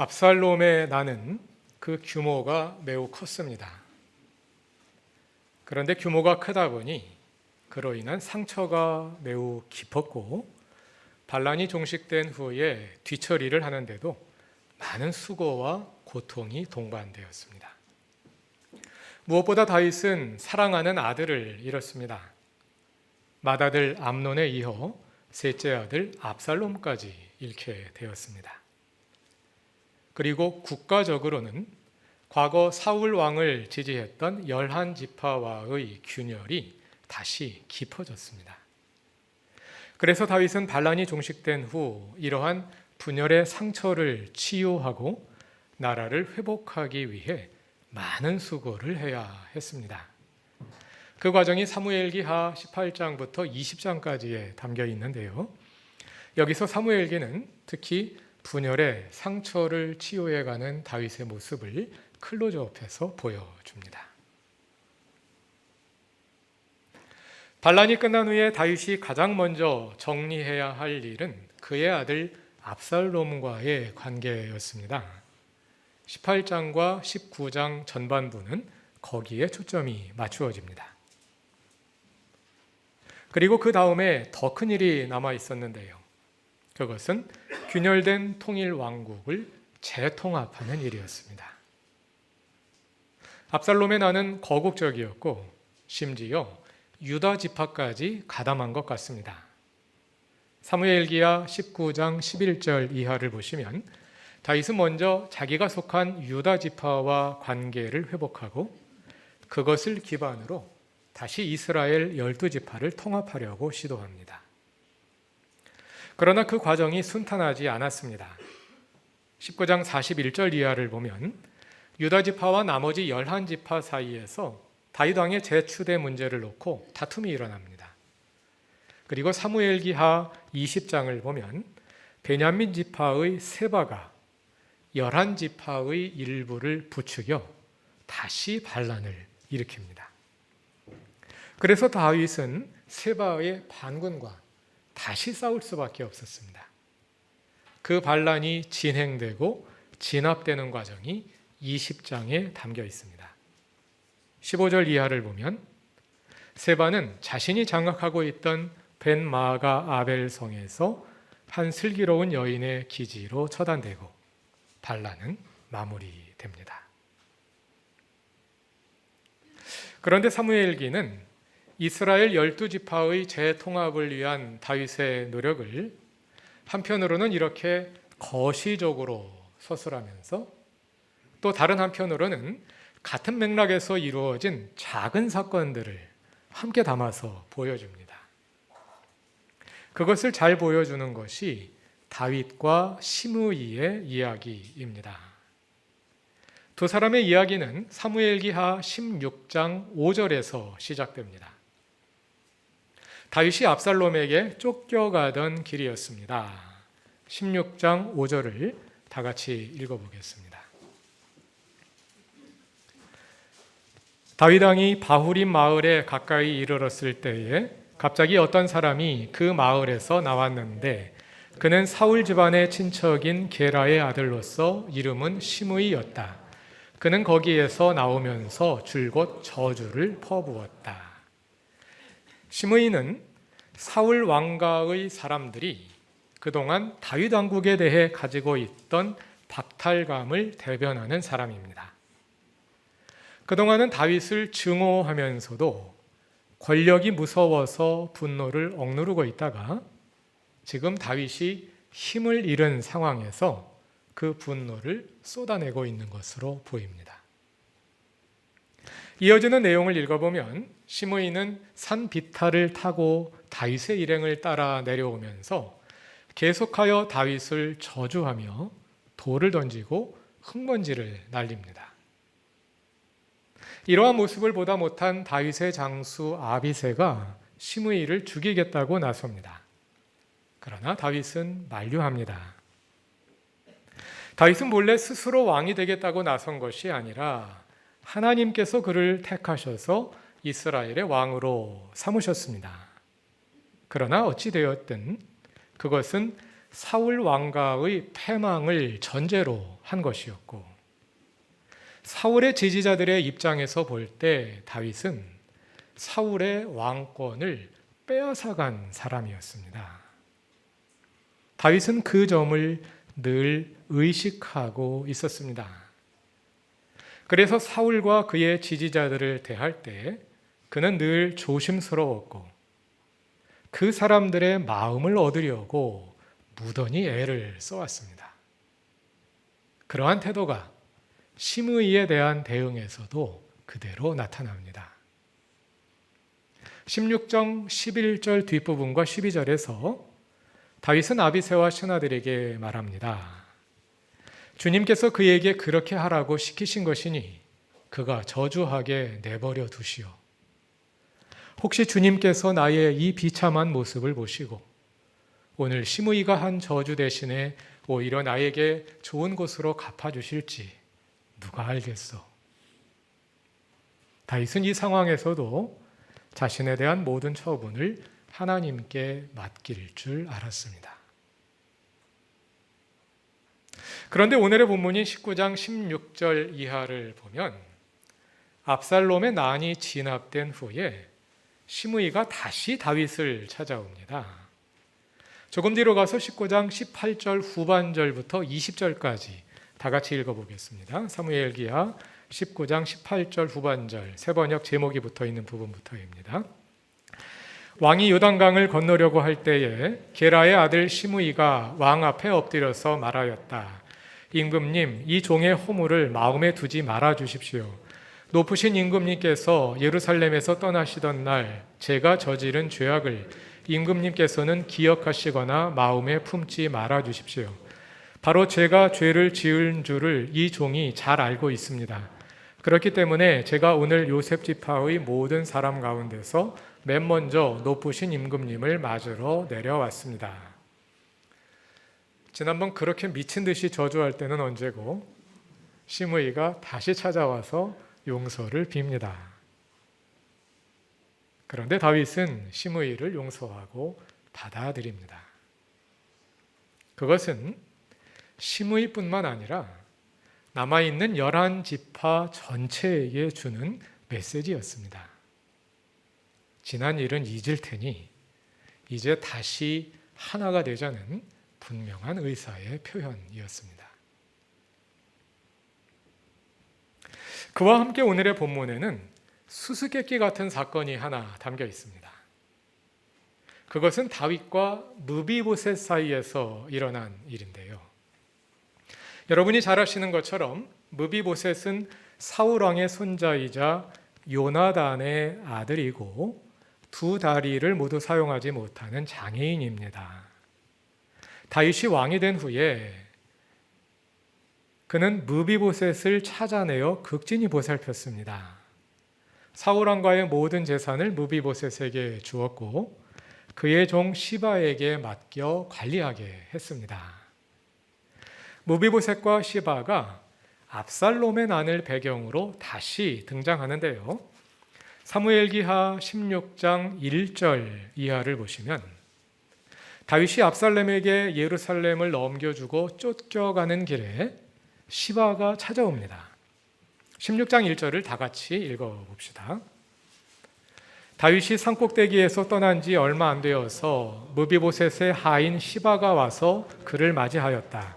압살롬의 나는 그 규모가 매우 컸습니다. 그런데 규모가 크다 보니 그로 인한 상처가 매우 깊었고 반란이 종식된 후에 뒤처리를 하는데도 많은 수고와 고통이 동반되었습니다. 무엇보다 다윗은 사랑하는 아들을 잃었습니다. 맏아들 암논에 이어 셋째 아들 압살롬까지 잃게 되었습니다. 그리고 국가적으로는 과거 사울 왕을 지지했던 열한 지파와의 균열이 다시 깊어졌습니다. 그래서 다윗은 반란이 종식된 후 이러한 분열의 상처를 치유하고 나라를 회복하기 위해 많은 수고를 해야 했습니다. 그 과정이 사무엘기하 18장부터 20장까지에 담겨 있는데요. 여기서 사무엘기는 특히 분열의 상처를 치유해가는 다윗의 모습을 클로즈업해서 보여줍니다. 반란이 끝난 후에 다윗이 가장 먼저 정리해야 할 일은 그의 아들 압살롬과의 관계였습니다. 18장과 19장 전반부는 거기에 초점이 맞추어집니다. 그리고 그 다음에 더 큰 일이 남아 있었는데요. 그것은 균열된 통일 왕국을 재통합하는 일이었습니다. 압살롬의 나는 거국적이었고 심지어 유다 지파까지 가담한 것 같습니다. 사무엘기야 19장 11절 이하를 보시면 다윗은 먼저 자기가 속한 유다 지파와 관계를 회복하고 그것을 기반으로 다시 이스라엘 열두 지파를 통합하려고 시도합니다. 그러나 그 과정이 순탄하지 않았습니다. 19장 41절 이하를 보면 유다 지파와 나머지 열한 지파 사이에서 다윗 왕의 재추대 문제를 놓고 다툼이 일어납니다. 그리고 사무엘기하 20장을 보면 베냐민 지파의 세바가 열한 지파의 일부를 부추겨 다시 반란을 일으킵니다. 그래서 다윗은 세바의 반군과 다시 싸울 수밖에 없었습니다. 그 반란이 진행되고 진압되는 과정이 20장에 담겨 있습니다. 15절 이하를 보면 세바는 자신이 장악하고 있던 벤 마가 아벨 성에서 한 슬기로운 여인의 기지로 처단되고 반란은 마무리됩니다. 그런데 사무엘기는 이스라엘 열두 지파의 재통합을 위한 다윗의 노력을 한편으로는 이렇게 거시적으로 서술하면서 또 다른 한편으로는 같은 맥락에서 이루어진 작은 사건들을 함께 담아서 보여줍니다. 그것을 잘 보여주는 것이 다윗과 시므이의 이야기입니다. 두 사람의 이야기는 사무엘기하 16장 5절에서 시작됩니다. 다윗이 압살롬에게 쫓겨가던 길이었습니다. 16장 5절을 다 같이 읽어보겠습니다. 다윗 왕이 바후림 마을에 가까이 이르렀을 때에 갑자기 어떤 사람이 그 마을에서 나왔는데 그는 사울 집안의 친척인 게라의 아들로서 이름은 시므이였다. 그는 거기에서 나오면서 줄곧 저주를 퍼부었다. 시므이는 사울 왕가의 사람들이 그동안 다윗 왕국에 대해 가지고 있던 박탈감을 대변하는 사람입니다. 그동안은 다윗을 증오하면서도 권력이 무서워서 분노를 억누르고 있다가 지금 다윗이 힘을 잃은 상황에서 그 분노를 쏟아내고 있는 것으로 보입니다. 이어지는 내용을 읽어보면 시므이는 산 비탈을 타고 다윗의 일행을 따라 내려오면서 계속하여 다윗을 저주하며 돌을 던지고 흙먼지를 날립니다. 이러한 모습을 보다 못한 다윗의 장수 아비세가 시므이를 죽이겠다고 나섭니다. 그러나 다윗은 만류합니다. 다윗은 몰래 스스로 왕이 되겠다고 나선 것이 아니라 하나님께서 그를 택하셔서 이스라엘의 왕으로 삼으셨습니다. 그러나 어찌 되었든 그것은 사울 왕가의 패망을 전제로 한 것이었고 사울의 지지자들의 입장에서 볼 때 다윗은 사울의 왕권을 빼앗아간 사람이었습니다. 다윗은 그 점을 늘 의식하고 있었습니다. 그래서 사울과 그의 지지자들을 대할 때 그는 늘 조심스러웠고 그 사람들의 마음을 얻으려고 무던히 애를 써왔습니다. 그러한 태도가 심의에 대한 대응에서도 그대로 나타납니다. 16장 11절 뒷부분과 12절에서 다윗은 아비세와 신하들에게 말합니다. 주님께서 그에게 그렇게 하라고 시키신 것이니 그가 저주하게 내버려 두시오. 혹시 주님께서 나의 이 비참한 모습을 보시고 오늘 시므이가 한 저주 대신에 오히려 나에게 좋은 곳으로 갚아주실지 누가 알겠어? 다윗은 이 상황에서도 자신에 대한 모든 처분을 하나님께 맡길 줄 알았습니다. 그런데 오늘의 본문인 19장 16절 이하를 보면 압살롬의 난이 진압된 후에 시므이가 다시 다윗을 찾아옵니다. 조금 뒤로 가서 19장 18절 후반절부터 20절까지 다 같이 읽어보겠습니다. 사무엘기하 19장 18절 후반절 세 번역 제목이 붙어 있는 부분부터입니다. 왕이 요단강을 건너려고 할 때에 게라의 아들 시므이가 왕 앞에 엎드려서 말하였다. 임금님, 이 종의 허물을 마음에 두지 말아 주십시오. 높으신 임금님께서 예루살렘에서 떠나시던 날 제가 저지른 죄악을 임금님께서는 기억하시거나 마음에 품지 말아 주십시오. 바로 제가 죄를 지은 줄을 이 종이 잘 알고 있습니다. 그렇기 때문에 제가 오늘 요셉 지파의 모든 사람 가운데서 맨 먼저 높으신 임금님을 맞으러 내려왔습니다. 지난번 그렇게 미친 듯이 저주할 때는 언제고 시므이가 다시 찾아와서 용서를 빕니다. 그런데 다윗은 시므이를 용서하고 받아들입니다. 그것은 시므이뿐만 아니라 남아 있는 열한 지파 전체에게 주는 메시지였습니다. 지난 일은 잊을 테니 이제 다시 하나가 되자는 분명한 의사의 표현이었습니다. 그와 함께 오늘의 본문에는 수수께끼 같은 사건이 하나 담겨 있습니다. 그것은 다윗과 무비보셋 사이에서 일어난 일인데요. 여러분이 잘 아시는 것처럼 무비보셋은 사울 왕의 손자이자 요나단의 아들이고 두 다리를 모두 사용하지 못하는 장애인입니다. 다윗이 왕이 된 후에 그는 무비보셋을 찾아내어 극진히 보살폈습니다. 사울 왕과의 모든 재산을 무비보셋에게 주었고 그의 종 시바에게 맡겨 관리하게 했습니다. 무비보셋과 시바가 압살롬의 난을 배경으로 다시 등장하는데요. 사무엘기하 16장 1절 이하를 보시면 다윗이 압살롬에게 예루살렘을 넘겨주고 쫓겨가는 길에 시바가 찾아옵니다. 16장 1절을 다 같이 읽어 봅시다. 다윗이 산꼭대기에서 떠난 지 얼마 안 되어서 무비보셋의 하인 시바가 와서 그를 맞이하였다.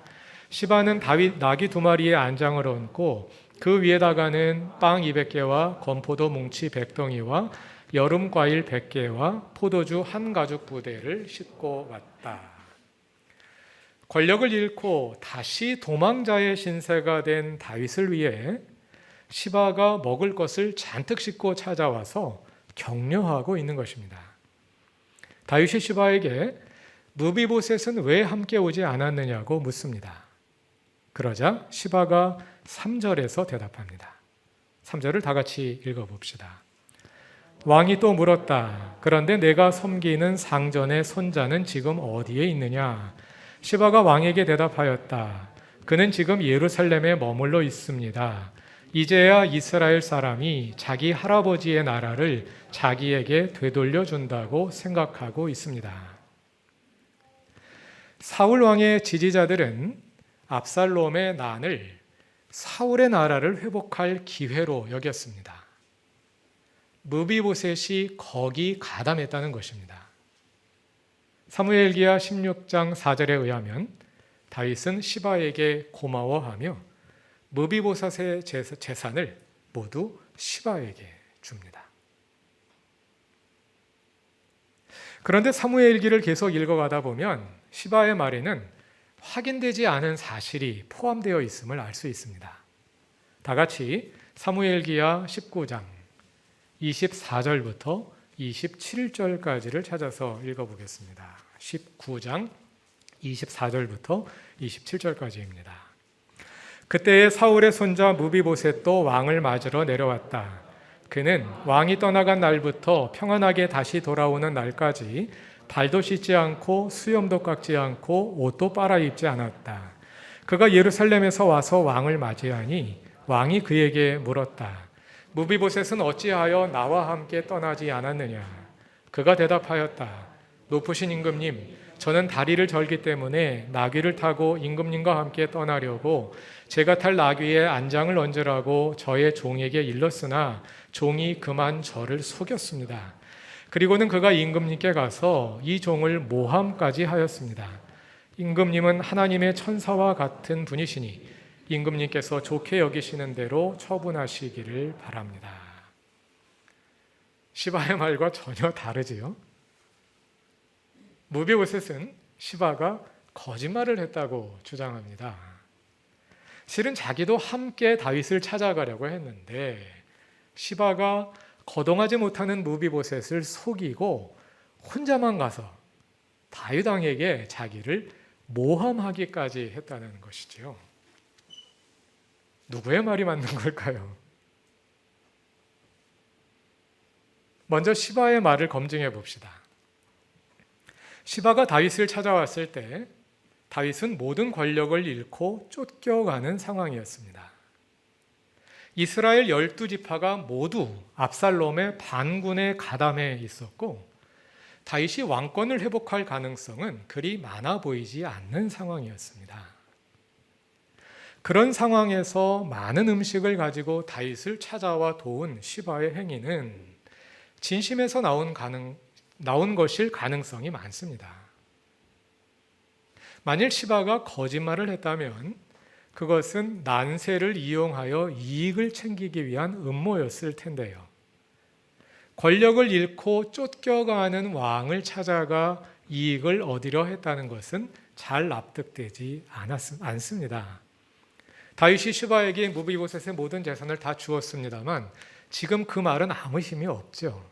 시바는 다윗 나귀 두 마리의 안장을 얹고 그 위에다가는 빵 200개와 건포도 뭉치 100덩이와 여름 과일 100개와 포도주 한 가죽 부대를 싣고 왔다. 권력을 잃고 다시 도망자의 신세가 된 다윗을 위해 시바가 먹을 것을 잔뜩 싣고 찾아와서 격려하고 있는 것입니다. 다윗이 시바에게 무비보셋은 왜 함께 오지 않았느냐고 묻습니다. 그러자 시바가 3절에서 대답합니다. 3절을 다 같이 읽어 봅시다. 왕이 또 물었다. 그런데 내가 섬기는 상전의 손자는 지금 어디에 있느냐? 시바가 왕에게 대답하였다. 그는 지금 예루살렘에 머물러 있습니다. 이제야 이스라엘 사람이 자기 할아버지의 나라를 자기에게 되돌려 준다고 생각하고 있습니다. 사울 왕의 지지자들은 압살롬의 난을 사울의 나라를 회복할 기회로 여겼습니다. 무비보셋이 거기 가담했다는 것입니다. 사무엘기하 16장 4절에 의하면 다윗은 시바에게 고마워하며 무비보셋의 재산을 모두 시바에게 줍니다. 그런데 사무엘기를 계속 읽어가다 보면 시바의 말에는 확인되지 않은 사실이 포함되어 있음을 알 수 있습니다. 다 같이 사무엘기하 19장 24절부터 27절까지를 찾아서 읽어보겠습니다. 19장 24절부터 27절까지입니다. 그때에 사울의 손자 무비보셋도 왕을 맞으러 내려왔다. 그는 왕이 떠나간 날부터 평안하게 다시 돌아오는 날까지 발도 씻지 않고 수염도 깎지 않고 옷도 빨아 입지 않았다. 그가 예루살렘에서 와서 왕을 맞이하니 왕이 그에게 물었다. 무비보셋은 어찌하여 나와 함께 떠나지 않았느냐? 그가 대답하였다. 높으신 임금님, 저는 다리를 절기 때문에 나귀를 타고 임금님과 함께 떠나려고 제가 탈 나귀에 안장을 얹으라고 저의 종에게 일렀으나 종이 그만 저를 속였습니다. 그리고는 그가 임금님께 가서 이 종을 모함까지 하였습니다. 임금님은 하나님의 천사와 같은 분이시니 임금님께서 좋게 여기시는 대로 처분하시기를 바랍니다. 시바의 말과 전혀 다르지요. 무비오셋은 시바가 거짓말을 했다고 주장합니다. 실은 자기도 함께 다윗을 찾아가려고 했는데 시바가 거동하지 못하는 무비보셋을 속이고 혼자만 가서 다윗 왕에게 자기를 모함하기까지 했다는 것이지요. 누구의 말이 맞는 걸까요? 먼저 시바의 말을 검증해 봅시다. 시바가 다윗을 찾아왔을 때 다윗은 모든 권력을 잃고 쫓겨가는 상황이었습니다. 이스라엘 열두 지파가 모두 압살롬의 반군에 가담해 있었고 다윗이 왕권을 회복할 가능성은 그리 많아 보이지 않는 상황이었습니다. 그런 상황에서 많은 음식을 가지고 다윗을 찾아와 도운 시바의 행위는 진심에서 나온 가능 나온 것일 가능성이 많습니다. 만일 시바가 거짓말을 했다면 그것은 난세를 이용하여 이익을 챙기기 위한 음모였을 텐데요. 권력을 잃고 쫓겨가는 왕을 찾아가 이익을 얻으려 했다는 것은 잘 납득되지 않습니다. 다윗이 시바에게 무비보셋의 모든 재산을 다 주었습니다만 지금 그 말은 아무 힘이 없죠.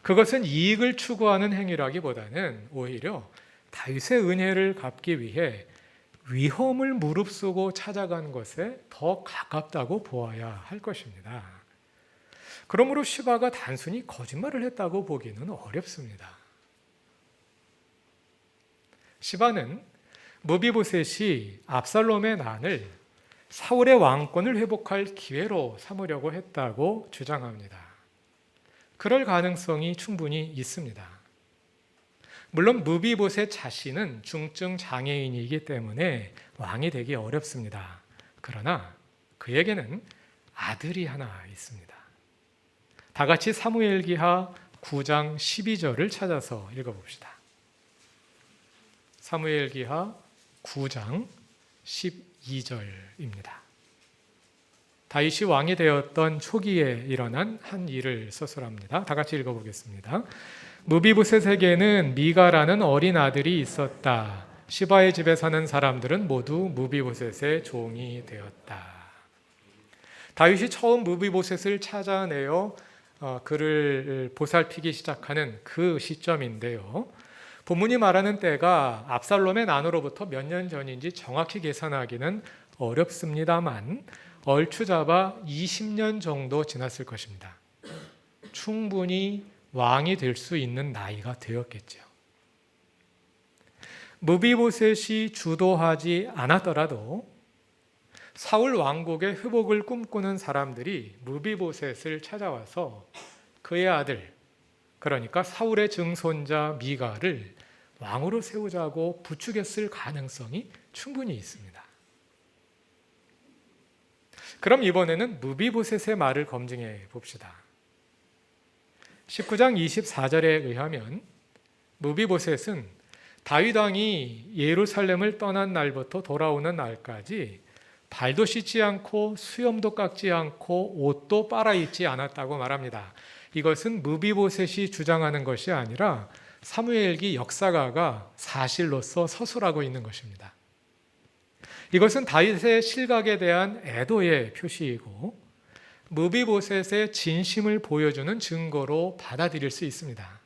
그것은 이익을 추구하는 행위라기보다는 오히려 다윗의 은혜를 갚기 위해 위험을 무릅쓰고 찾아간 것에 더 가깝다고 보아야 할 것입니다. 그러므로 시바가 단순히 거짓말을 했다고 보기는 어렵습니다. 시바는 무비보셋이 압살롬의 난을 사울의 왕권을 회복할 기회로 삼으려고 했다고 주장합니다. 그럴 가능성이 충분히 있습니다. 물론 무비보셋 자신은 중증 장애인이기 때문에 왕이 되기 어렵습니다. 그러나 그에게는 아들이 하나 있습니다. 다 같이 사무엘기하 9장 12절을 찾아서 읽어 봅시다. 사무엘기하 9장 12절입니다. 다윗이 왕이 되었던 초기에 일어난 한 일을 서술합니다. 다 같이 읽어보겠습니다. 무비보셋에게는 미가라는 어린 아들이 있었다. 시바의 집에 사는 사람들은 모두 무비보셋의 종이 되었다. 다윗이 처음 무비보셋을 찾아내어 어, 그를 보살피기 시작하는 그 시점인데요. 본문이 말하는 때가 압살롬의 난으로부터 몇 년 전인지 정확히 계산하기는 어렵습니다만 얼추 잡아 20년 정도 지났을 것입니다. 충분히 왕이 될 수 있는 나이가 되었겠죠. 무비보셋이 주도하지 않았더라도 사울 왕국의 회복을 꿈꾸는 사람들이 무비보셋을 찾아와서 그의 아들 그러니까 사울의 증손자 미가를 왕으로 세우자고 부추겼을 가능성이 충분히 있습니다. 그럼 이번에는 무비보셋의 말을 검증해 봅시다. 19장 24절에 의하면 무비보셋은 다윗 왕이 예루살렘을 떠난 날부터 돌아오는 날까지 발도 씻지 않고 수염도 깎지 않고 옷도 빨아 입지 않았다고 말합니다. 이것은 무비보셋이 주장하는 것이 아니라 사무엘기 역사가가 사실로서 서술하고 있는 것입니다. 이것은 다윗의 실각에 대한 애도의 표시이고 무비보셋의 진심을 보여주는 증거로 받아들일 수 있습니다.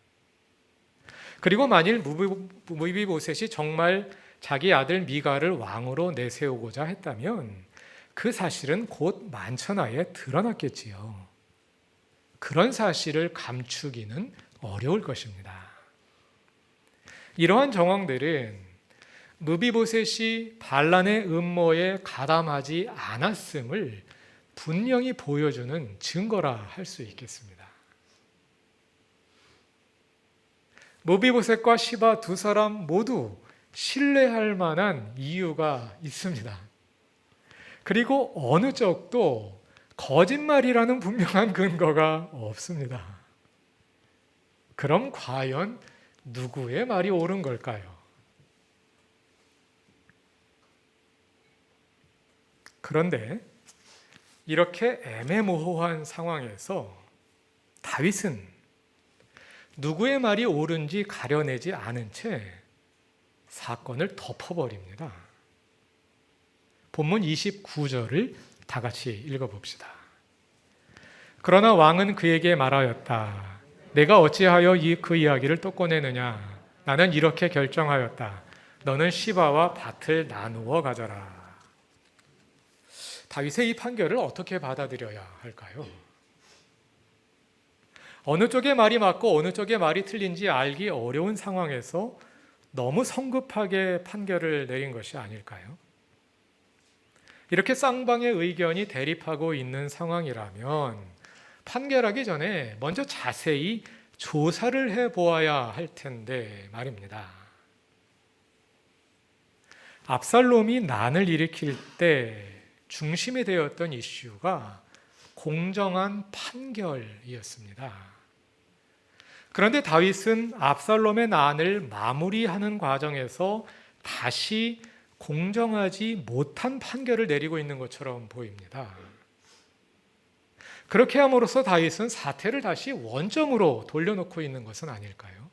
그리고 만일 무비보셋이 정말 자기 아들 미가를 왕으로 내세우고자 했다면 그 사실은 곧 만천하에 드러났겠지요. 그런 사실을 감추기는 어려울 것입니다. 이러한 정황들은 무비보셋이 반란의 음모에 가담하지 않았음을 분명히 보여주는 증거라 할 수 있겠습니다. 무비보셋과 시바 두 사람 모두 신뢰할 만한 이유가 있습니다. 그리고 어느 쪽도 거짓말이라는 분명한 근거가 없습니다. 그럼 과연 누구의 말이 옳은 걸까요? 그런데 이렇게 애매모호한 상황에서 다윗은 누구의 말이 옳은지 가려내지 않은 채 사건을 덮어버립니다. 본문 29절을 다 같이 읽어봅시다. 그러나 왕은 그에게 말하였다. 내가 어찌하여 이 그 이야기를 또 꺼내느냐? 나는 이렇게 결정하였다. 너는 시바와 밭을 나누어 가져라. 다윗의 이 판결을 어떻게 받아들여야 할까요? 어느 쪽의 말이 맞고 어느 쪽의 말이 틀린지 알기 어려운 상황에서 너무 성급하게 판결을 내린 것이 아닐까요? 이렇게 쌍방의 의견이 대립하고 있는 상황이라면 판결하기 전에 먼저 자세히 조사를 해 보아야 할 텐데 말입니다. 압살롬이 난을 일으킬 때 중심이 되었던 이슈가 공정한 판결이었습니다. 그런데 다윗은 압살롬의 난을 마무리하는 과정에서 다시 공정하지 못한 판결을 내리고 있는 것처럼 보입니다. 그렇게 함으로써 다윗은 사태를 다시 원점으로 돌려놓고 있는 것은 아닐까요?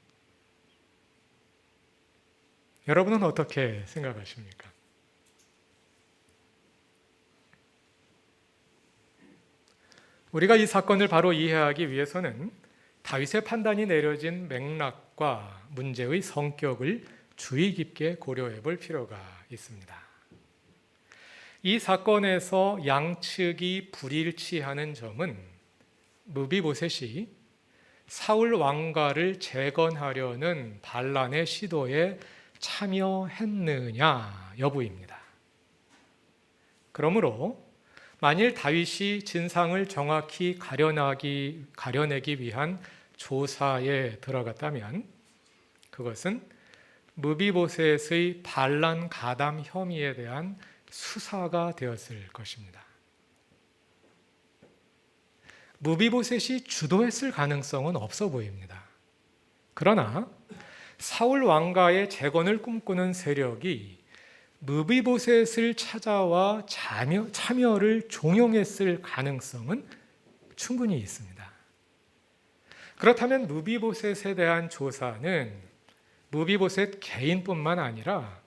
여러분은 어떻게 생각하십니까? 우리가 이 사건을 바로 이해하기 위해서는 다윗의 판단이 내려진 맥락과 문제의 성격을 주의 깊게 고려해 볼 필요가 있습니다. 이 사건에서 양측이 불일치하는 점은 무비보셋이 사울 왕가를 재건하려는 반란의 시도에 참여했느냐 여부입니다. 그러므로 만일 다윗이 진상을 정확히 가려나기, 가려내기 위한 조사에 들어갔다면 그것은 무비보셋의 반란 가담 혐의에 대한 수사가 되었을 것입니다. 무비보셋이 주도했을 가능성은 없어 보입니다. 그러나 사울 왕가의 재건을 꿈꾸는 세력이 무비보셋을 찾아와 참여, 참여를 종용했을 가능성은 충분히 있습니다. 그렇다면 무비보셋에 대한 조사는 무비보셋 개인뿐만 아니라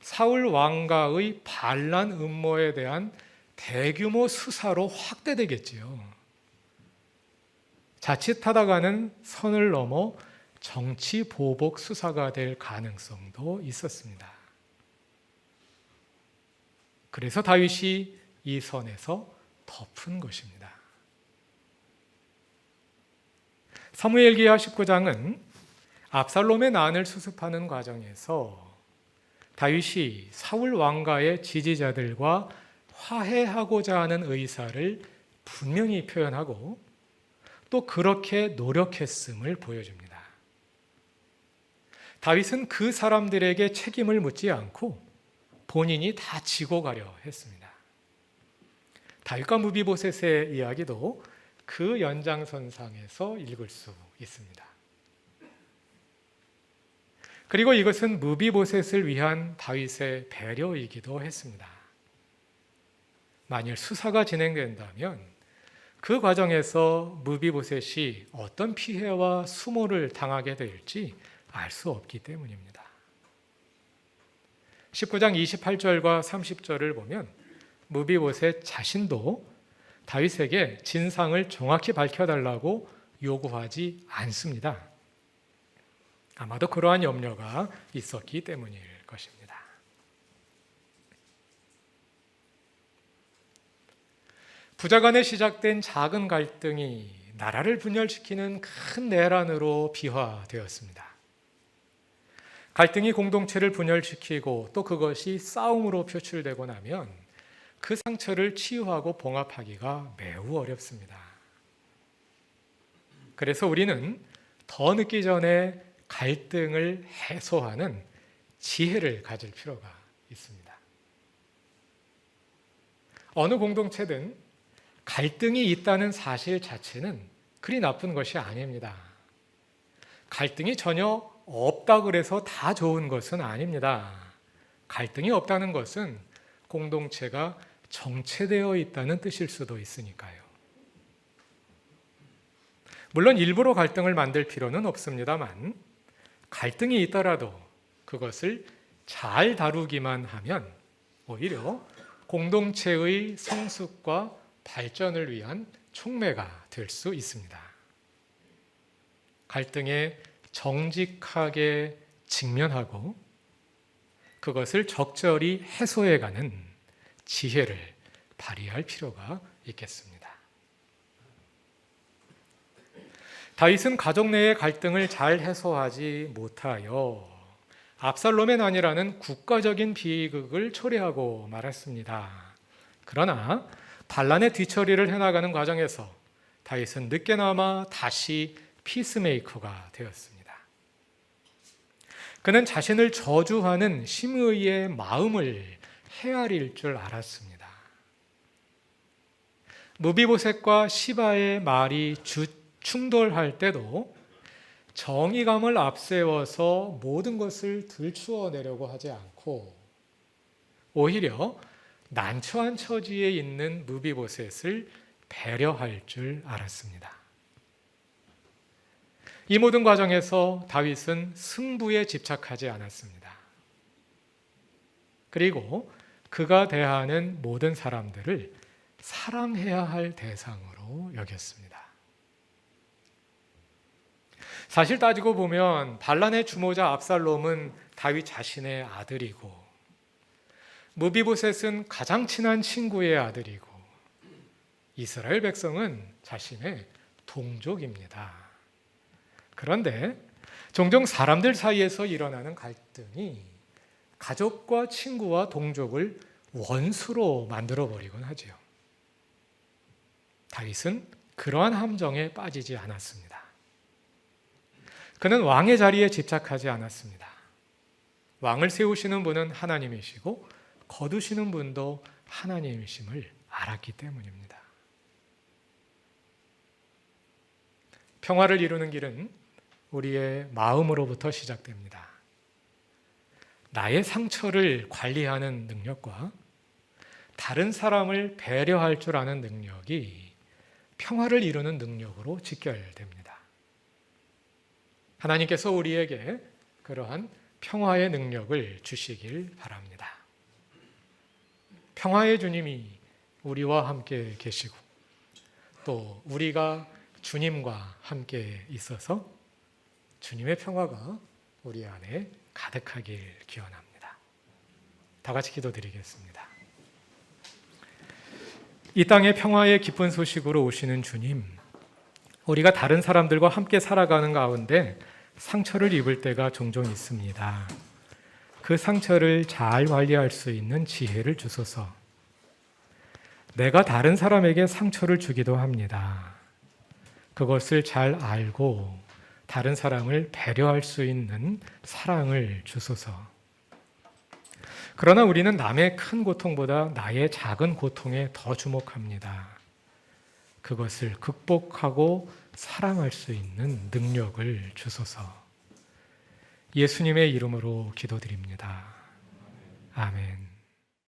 사울 왕가의 반란 음모에 대한 대규모 수사로 확대되겠지요. 자칫하다가는 선을 넘어 정치 보복 수사가 될 가능성도 있었습니다. 그래서 다윗이 이 선에서 덮은 것입니다. 사무엘기하 19장은 압살롬의 난을 수습하는 과정에서 다윗이 사울 왕가의 지지자들과 화해하고자 하는 의사를 분명히 표현하고 또 그렇게 노력했음을 보여줍니다. 다윗은 그 사람들에게 책임을 묻지 않고 본인이 다 지고 가려 했습니다. 다윗과 무비보셋의 이야기도 그 연장선상에서 읽을 수 있습니다. 그리고 이것은 무비보셋을 위한 다윗의 배려이기도 했습니다. 만일 수사가 진행된다면 그 과정에서 무비보셋이 어떤 피해와 수모를 당하게 될지 알 수 없기 때문입니다. 19장 28절과 30절을 보면 무비보셋 자신도 다윗에게 진상을 정확히 밝혀달라고 요구하지 않습니다. 아마도 그러한 염려가 있었기 때문일 것입니다. 부자 간에 시작된 작은 갈등이 나라를 분열시키는 큰 내란으로 비화되었습니다. 갈등이 공동체를 분열시키고 또 그것이 싸움으로 표출되고 나면 그 상처를 치유하고 봉합하기가 매우 어렵습니다. 그래서 우리는 더 늦기 전에 갈등을 해소하는 지혜를 가질 필요가 있습니다. 어느 공동체든 갈등이 있다는 사실 자체는 그리 나쁜 것이 아닙니다. 갈등이 전혀 없다 그래서 다 좋은 것은 아닙니다. 갈등이 없다는 것은 공동체가 정체되어 있다는 뜻일 수도 있으니까요. 물론 일부러 갈등을 만들 필요는 없습니다만 갈등이 있더라도 그것을 잘 다루기만 하면 오히려 공동체의 성숙과 발전을 위한 촉매가 될 수 있습니다. 갈등에 정직하게 직면하고 그것을 적절히 해소해가는 지혜를 발휘할 필요가 있겠습니다. 다윗은 가족 내의 갈등을 잘 해소하지 못하여 압살롬의 난이라는 국가적인 비극을 초래하고 말았습니다. 그러나 반란의 뒤처리를 해나가는 과정에서 다윗은 늦게나마 다시 피스메이커가 되었습니다. 그는 자신을 저주하는 심의의 마음을 헤아릴 줄 알았습니다. 무비보셋과 시바의 말이 주, 충돌할 때도 정의감을 앞세워서 모든 것을 들추어 내려고 하지 않고 오히려 난처한 처지에 있는 무비보셋을 배려할 줄 알았습니다. 이 모든 과정에서 다윗은 승부에 집착하지 않았습니다. 그리고 그가 대하는 모든 사람들을 사랑해야 할 대상으로 여겼습니다. 사실 따지고 보면 반란의 주모자 압살롬은 다윗 자신의 아들이고 무비보셋은 가장 친한 친구의 아들이고 이스라엘 백성은 자신의 동족입니다. 그런데 종종 사람들 사이에서 일어나는 갈등이 가족과 친구와 동족을 원수로 만들어 버리곤 하지요. 다윗은 그러한 함정에 빠지지 않았습니다. 그는 왕의 자리에 집착하지 않았습니다. 왕을 세우시는 분은 하나님이시고 거두시는 분도 하나님이심을 알았기 때문입니다. 평화를 이루는 길은 우리의 마음으로부터 시작됩니다. 나의 상처를 관리하는 능력과 다른 사람을 배려할 줄 아는 능력이 평화를 이루는 능력으로 직결됩니다. 하나님께서 우리에게 그러한 평화의 능력을 주시길 바랍니다. 평화의 주님이 우리와 함께 계시고 또 우리가 주님과 함께 있어서 주님의 평화가 우리 안에 가득하길 기원합니다. 다 같이 기도드리겠습니다. 이 땅의 평화의 기쁜 소식으로 오시는 주님, 우리가 다른 사람들과 함께 살아가는 가운데 상처를 입을 때가 종종 있습니다. 그 상처를 잘 관리할 수 있는 지혜를 주소서. 내가 다른 사람에게 상처를 주기도 합니다. 그것을 잘 알고 다른 사람을 배려할 수 있는 사랑을 주소서. 그러나 우리는 남의 큰 고통보다 나의 작은 고통에 더 주목합니다. 그것을 극복하고 사랑할 수 있는 능력을 주소서. 예수님의 이름으로 기도드립니다. 아멘.